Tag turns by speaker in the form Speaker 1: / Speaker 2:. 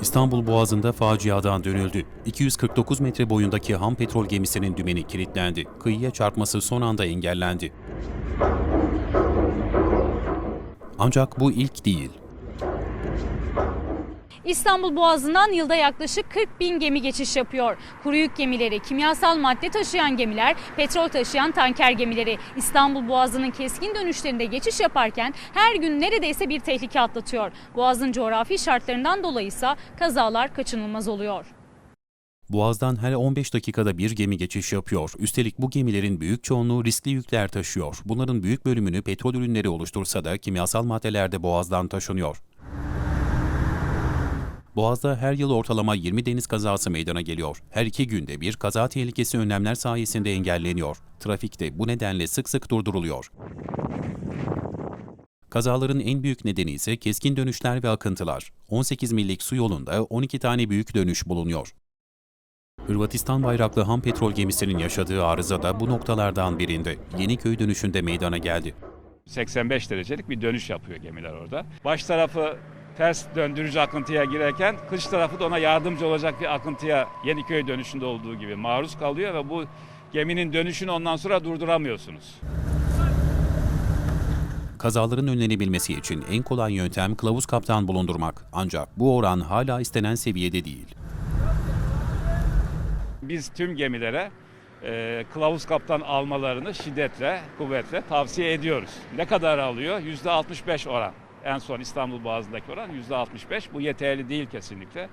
Speaker 1: İstanbul Boğazı'nda faciadan dönüldü. 249 metre boyundaki ham petrol gemisinin dümeni kilitlendi. Kıyıya çarpması son anda engellendi. Ancak bu ilk değil.
Speaker 2: İstanbul Boğazı'ndan yılda yaklaşık 40 bin gemi geçiş yapıyor. Kuru yük gemileri, kimyasal madde taşıyan gemiler, petrol taşıyan tanker gemileri İstanbul Boğazı'nın keskin dönüşlerinde geçiş yaparken her gün neredeyse bir tehlike atlatıyor. Boğaz'ın coğrafi şartlarından dolayı ise kazalar kaçınılmaz oluyor.
Speaker 1: Boğaz'dan her 15 dakikada bir gemi geçiş yapıyor. Üstelik bu gemilerin büyük çoğunluğu riskli yükler taşıyor. Bunların büyük bölümünü petrol ürünleri oluştursa da kimyasal maddeler de Boğaz'dan taşınıyor. Boğaz'da her yıl ortalama 20 deniz kazası meydana geliyor. Her iki günde bir kaza tehlikesi önlemler sayesinde engelleniyor. Trafikte bu nedenle sık sık durduruluyor. Kazaların en büyük nedeni ise keskin dönüşler ve akıntılar. 18 millik su yolunda 12 tane büyük dönüş bulunuyor. Hırvatistan bayraklı ham petrol gemisinin yaşadığı arıza da bu noktalardan birinde. Yeniköy dönüşünde meydana geldi.
Speaker 3: 85 derecelik bir dönüş yapıyor gemiler orada. Baş tarafı ters döndürücü akıntıya girerken kış tarafı da ona yardımcı olacak bir akıntıya Yeniköy dönüşünde olduğu gibi maruz kalıyor ve bu geminin dönüşünü ondan sonra durduramıyorsunuz.
Speaker 1: Kazaların önlenebilmesi için en kolay yöntem kılavuz kaptan bulundurmak. Ancak bu oran hala istenen seviyede değil.
Speaker 3: Biz tüm gemilere e, kılavuz kaptan almalarını şiddetle, kuvvetle tavsiye ediyoruz. Ne kadar alıyor? %65 oran. En son İstanbul Boğazı'ndaki oran %65. Bu yeterli değil kesinlikle.